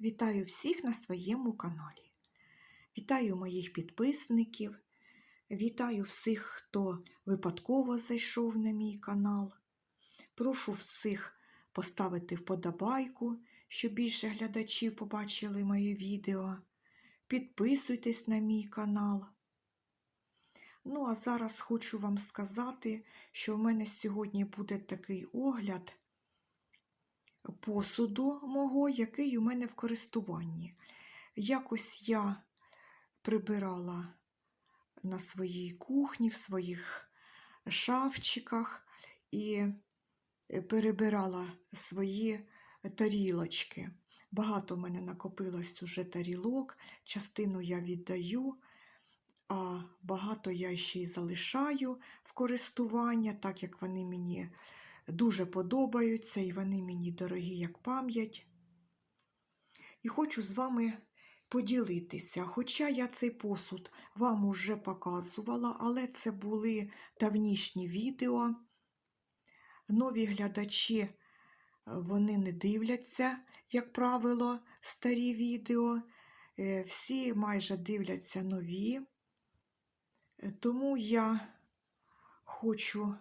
Вітаю всіх на своєму каналі. Вітаю моїх підписників. Вітаю всіх, хто випадково зайшов на мій канал. Прошу всіх поставити вподобайку, щоб більше глядачів побачили моє відео. Підписуйтесь на мій канал. Ну, а зараз хочу вам сказати, що в мене сьогодні буде такий огляд посуду мого, який у мене в користуванні. Якось я прибирала на своїй кухні, в своїх шафчиках і перебирала свої тарілочки. Багато в мене накопилось уже тарілок, частину я віддаю, а багато я ще й залишаю в користування, так як вони мені дуже подобаються і вони мені дорогі як пам'ять. І хочу з вами поділитися. Хоча я цей посуд вам уже показувала, але це були давнішні відео. Нові глядачі вони не дивляться, як правило, старі відео. Е, Всі майже дивляться нові. Е, Тому я хочу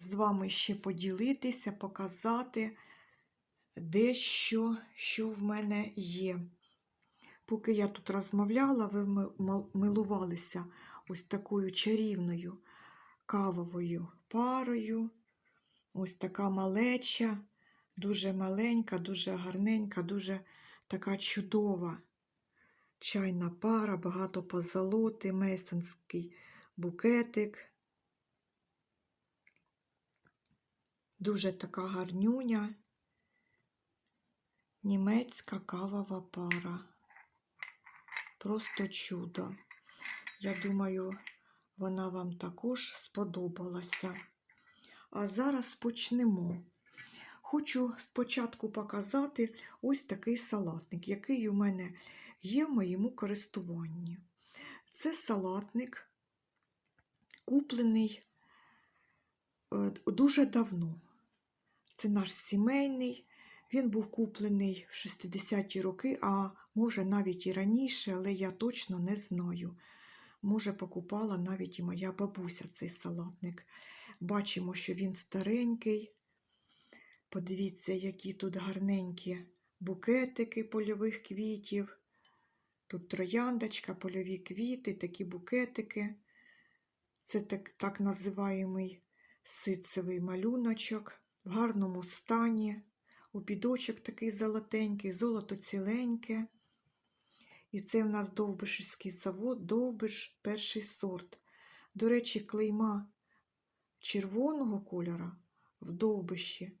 з вами ще поділитися, показати дещо, що в мене є. Поки я тут розмовляла, ви милувалися ось такою чарівною кавовою парою. Ось така малеча, дуже маленька, дуже гарненька, дуже така чудова. Чайна пара, багато позолоти, мейсонський букетик. Дуже така гарнюня, німецька кавова пара. Просто чудо. Я думаю, вона вам також сподобалася. А зараз почнемо. Хочу спочатку показати ось такий салатник, який у мене є в моєму користуванні. Це салатник, куплений е, дуже давно. Це наш сімейний. Він був куплений в 60-ті роки, а може навіть і раніше, але я точно не знаю. Може, покупала навіть і моя бабуся цей салатник. Бачимо, що він старенький. Подивіться, які тут гарненькі букетики польових квітів. Тут трояндочка, польові квіти, такі букетики. Це так, так називаємий ситцевий малюночок в гарному стані, обідочок такий золотенький, золото ціленьке. І це в нас довбишівський завод, довбиш перший сорт. До речі, клейма червоного кольора в довбищі,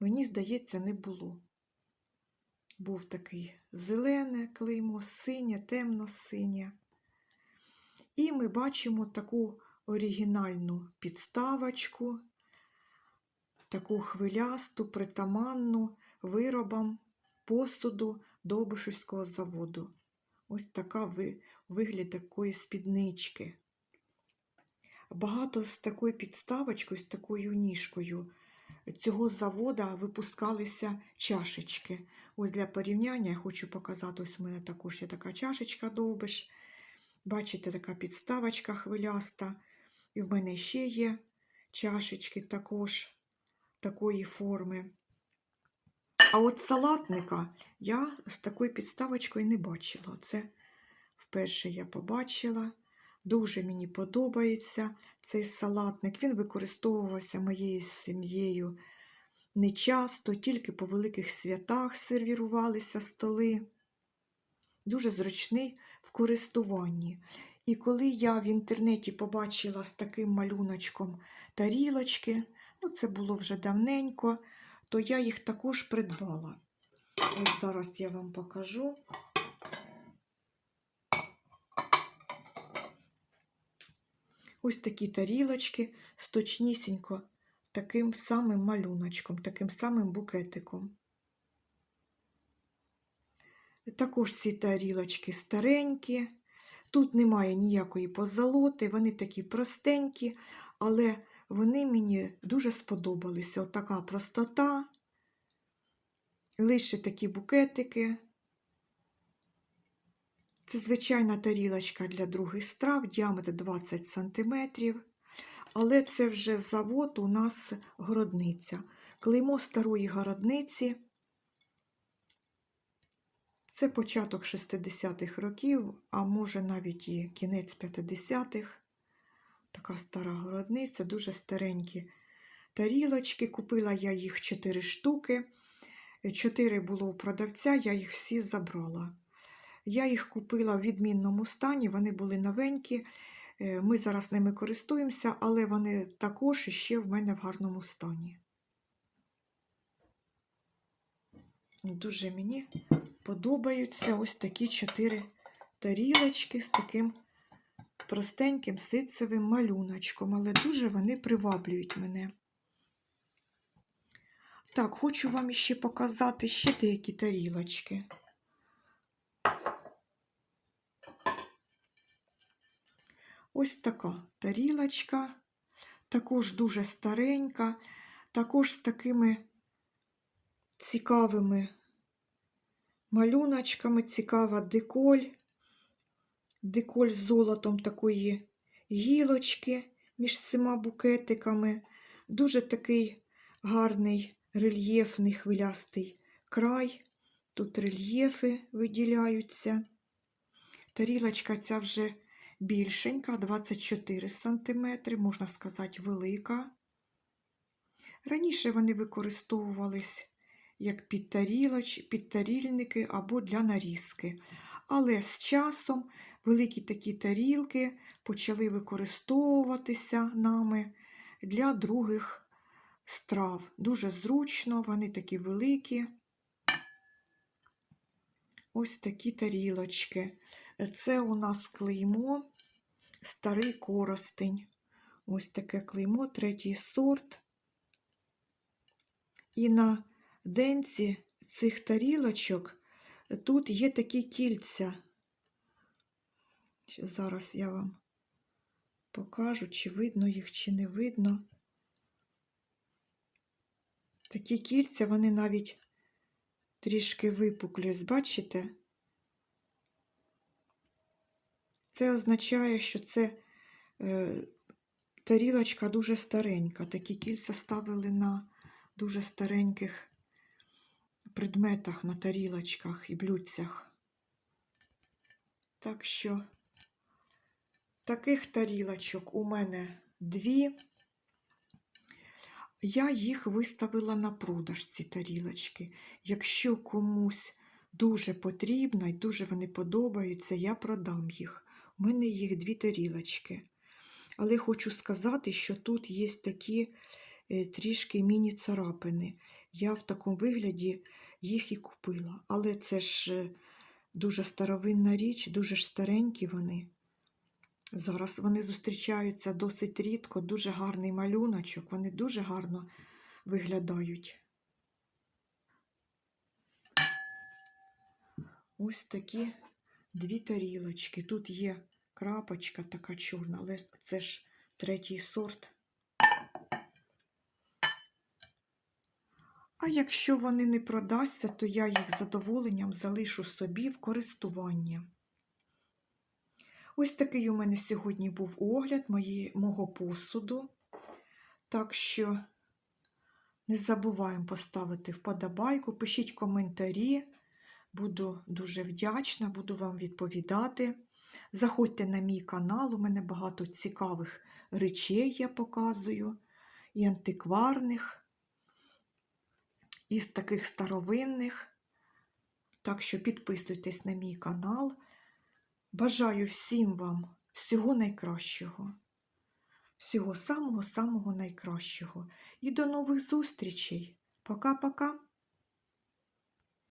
мені здається, не було. Був такий зелене клеймо, синє, темно-синє. І ми бачимо таку оригінальну підставочку таку хвилясту, притаманну виробам посуду Довбишевського заводу. Ось така ви, вигляд такої спіднички. Багато з такою підставочкою, з такою ніжкою цього завода випускалися чашечки. Ось для порівняння я хочу показати, ось у мене також є така чашечка довбиш. Бачите, така підставочка хвиляста. І в мене ще є чашечки також такої форми. А от салатника я з такою підставочкою не бачила. Це вперше я побачила. Дуже мені подобається цей салатник. Він використовувався моєю сім'єю не часто, тільки по великих святах сервірувалися столи. Дуже зручний в користуванні. І коли я в інтернеті побачила з таким малюночком тарілочки, ну це було вже давненько, то я їх також придбала. Ось зараз я вам покажу. Ось такі тарілочки з точнісінько таким самим малюночком, таким самим букетиком. Також ці тарілочки старенькі. Тут немає ніякої позолоти, вони такі простенькі, але вони мені дуже сподобалися. Отака простота, лише такі букетики, Це звичайна тарілочка для других страв, діаметр 20 см. Але це вже завод у нас городниця. Клеймо старої городниці. Це початок 60-х років, а може навіть і кінець 50-х. Така стара городниця, дуже старенькі тарілочки. Купила я їх 4 штуки. 4 було у продавця, я їх всі забрала. Я їх купила в відмінному стані, вони були новенькі. Е, Ми зараз ними користуємося, але вони також ще в мене в гарному стані. Дуже мені подобаються ось такі чотири тарілочки з таким простеньким ситцевим малюночком, але дуже вони приваблюють мене. Так, хочу вам ще показати ще деякі тарілочки. Ось така тарілочка, також дуже старенька, також з такими цікавими малюночками, цікава деколь, деколь з золотом такої гілочки між цими букетиками. Дуже такий гарний рельєфний хвилястий край. Тут рельєфи виділяються. Тарілочка ця вже більшенька, 24 см, можна сказати, велика. Раніше вони використовувались як підтарілоч, підтарільники або для нарізки. Але з часом великі такі тарілки почали використовуватися нами для других страв. Дуже зручно, вони такі великі. Ось такі тарілочки. Це у нас клеймо старий коростень. Ось таке клеймо, третій сорт. І на денці цих тарілочок тут є такі кільця. Зараз я вам покажу, чи видно їх, чи не видно. Такі кільця, вони навіть трішки випуклі, бачите? Це означає, що це е, тарілочка дуже старенька. Такі кільця ставили на дуже стареньких предметах, на тарілочках і блюдцях. Так що таких тарілочок у мене дві. Я їх виставила на продаж, ці тарілочки. Якщо комусь дуже потрібно і дуже вони подобаються, я продам їх. У мене їх дві тарілочки. Але хочу сказати, що тут є такі е, трішки міні-царапини. Я в такому вигляді їх і купила. Але це ж е, дуже старовинна річ, дуже ж старенькі вони. Зараз вони зустрічаються досить рідко, дуже гарний малюночок, вони дуже гарно виглядають. Ось такі дві тарілочки. Тут є крапочка така чорна, але це ж третій сорт. А якщо вони не продасться, то я їх з задоволенням залишу собі в користування. Ось такий у мене сьогодні був огляд мої, мого посуду. Так що не забуваємо поставити вподобайку, пишіть коментарі. Буду дуже вдячна, буду вам відповідати. Заходьте на мій канал, у мене багато цікавих речей я показую, і антикварних, і таких старовинних. Так що підписуйтесь на мій канал. Бажаю всім вам всього найкращого, всього самого-самого найкращого. І до нових зустрічей. Пока-пока!